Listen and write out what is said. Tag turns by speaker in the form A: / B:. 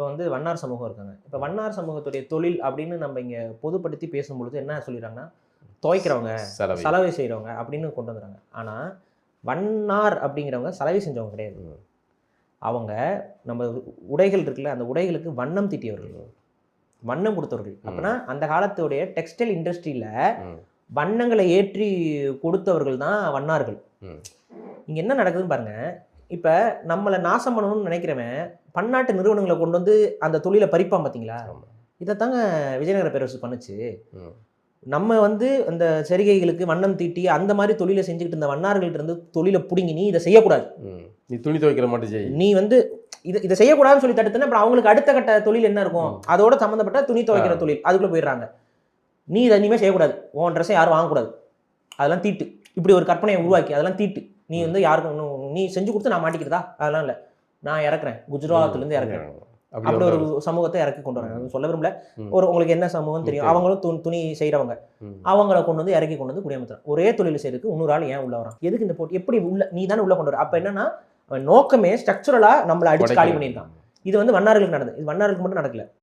A: இப்போ வந்து வண்ணார் சமூகம் இருக்காங்க. இப்போ வண்ணார் சமூகத்துடைய தொழில் அப்படின்னு நம்ம இங்கே பொதுப்படுத்தி பேசும்பொழுது என்ன சொல்லிடுறாங்கன்னா துவைக்கிறவங்க
B: செலவு.
A: செய்கிறவங்க அப்படின்னு கொண்டு வந்துடுறாங்க. ஆனால் வண்ணார் அப்படிங்கிறவங்க சலவை செஞ்சவங்க கிடையாது. அவங்க நம்ம உடைகள் இருக்குல்ல அந்த உடைகளுக்கு வண்ணம் தீட்டியவர்கள். வண்ணம் கொடுத்தவர்கள். அப்படின்னா அந்த காலத்துடைய டெக்ஸ்டைல் இண்டஸ்ட்ரியில். வண்ணங்களை ஏற்றி கொடுத்தவர்கள் தான் வண்ணார்கள். இங்கே என்ன நடக்குதுன்னு பாருங்க. இப்போ நம்மளை நாசம் பண்ணணும்னு நினைக்கிறவன் பன்னாட்டு நிறுவனங்களை கொண்டு வந்து அந்த தொழிலை பறிப்பான் பார்த்தீங்களா
B: ஆமா.
A: இதைத்தாங்க விஜயநகர பேரரசு பண்ணுச்சு. நம்ம வந்து அந்த சரிகைகளுக்கு வண்ணம் தீட்டி அந்த மாதிரி தொழிலை செஞ்சுக்கிட்டு இருந்த வண்ணார்கள்ட்ட இருந்து தொழிலை பிடுங்கி நீ இதை செய்யக்கூடாது.
B: நீ துணி துவைக்கிற மட்டும் செய்.
A: நீ வந்து இதை இதை செய்யக்கூடாதுன்னு சொல்லி தடுத்துனா அப்புறம் அவங்களுக்கு அடுத்த கட்ட தொழில் என்ன இருக்கும். அதோட சம்மந்தப்பட்ட துணி துவைக்கிற. தொழில். அதுக்குள்ள போயிடுறாங்க. நீ இதை இனிமேல் செய்யக்கூடாது. உன் ட்ரெஸ்ஸை யாரும் வாங்கக்கூடாது. அதெல்லாம் தீட்டு. இப்படி ஒரு கற்பனையை உருவாக்கி அதெல்லாம் தீட்டு. நீ வந்து யாருக்கும் நீ செஞ்சு கொடுத்து நான் மாட்டிக்கிறதா? அதெல்லாம் இல்லை. நான் இறக்குறேன். குஜராத்ல இருந்து இறக்குறேன்.
B: அப்படி
A: ஒரு சமூகத்தை இறக்கி கொண்டு வராங்க அது சொல்ல விரும்பல. ஒரு உங்களுக்கு என்ன சமூகம் தெரியும். அவங்களும் துணி செய்றவங்க.
B: ம்.
A: அவங்கள கொண்டு வந்து இறக்கி கொண்டு வந்து குடியமர்த்துறான். ஒரே தொழில் செய்யறதுக்கு இன்னொரு ஆள் ஏன் உள்ள வரான்? எதுக்கு இந்த போட்டி? எப்படி உள்ள நீ தானே உள்ள கொண்டு வர. அப்ப என்னன்னா நோக்கமே ஸ்ட்ரக்சரலா நம்மளை அடிச்சு காலி பண்ணியிருக்கான். இது வந்து வண்ணார்களுக்கு நடந்தது. இது வண்ணார்களுக்கு மட்டும் நடக்கல.